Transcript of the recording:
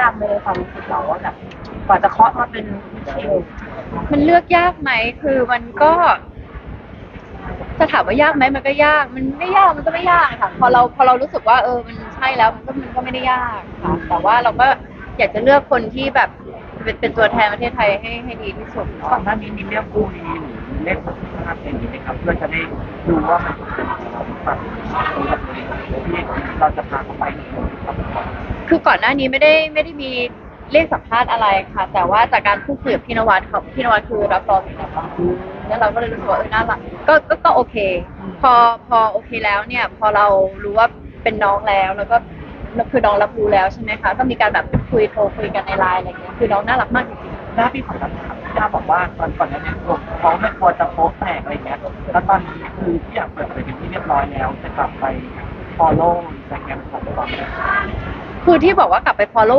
ยากเลยความรู้สึกเราว่าแบบกว่าจะเคาะมาเป็นคิวมันเลือกยากไหม คือมันก็จะถามว่ายากไหมมันก็ยาก มันไม่ยากมันก็ไม่ยากค่ะ พอเราพอเรารู้สึกว่า เออ มันใช่แล้วมันก็มันก็ไม่ได้ยากค่ะ แต่ว่าเราก็อยากจะเลือกคนที่แบบเป็นเป็นตัวแทนประเทศไทยให้ให้ดีที่สุดก่อนหน้านี้มีเรียกคู่นี้หรือเรียกคนที่ทำเป็นนี้ไหมครับ เพื่อจะได้ดูว่ามันเป็นแบบที่เราจะพาเขาไป คือก่อนหน้านี้ไม่ได้ไม่ได้มีเรียกสัมภาษณ์อะไรค่ะ แต่ว่าจากการพูดคุยกับพี่นวัดเขาพี่นวัดคือรับรองอยู่แล้วแล้วเราก็เลยรู้สึกว่าเออน่ารักก็ก็ก็โอเค พอพอโอเคแล้วเนี่ย พอเรารู้ว่าเป็นน้องแล้วแล้วก็คือน้องรับรู้แล้วใช่ไหมคะก็มีการแบบคุยโทรคุยกันในไลน์อะไรเงี้ยคือน้องน่ารักมากจริงๆหน้าพี่ของเราครับพี่ดาบอกว่าตอนก่อนหน้านี้เขาไม่ควรจะโพสแตกอะไรเงี้ยแล้วตอนนี้คือที่อยากเปิดเผยเป็นที่เรียบร้อยแล้วจะกลับไป follow อินสตาแกมของตอนนี้ คือที่บอกว่ากลับไป follow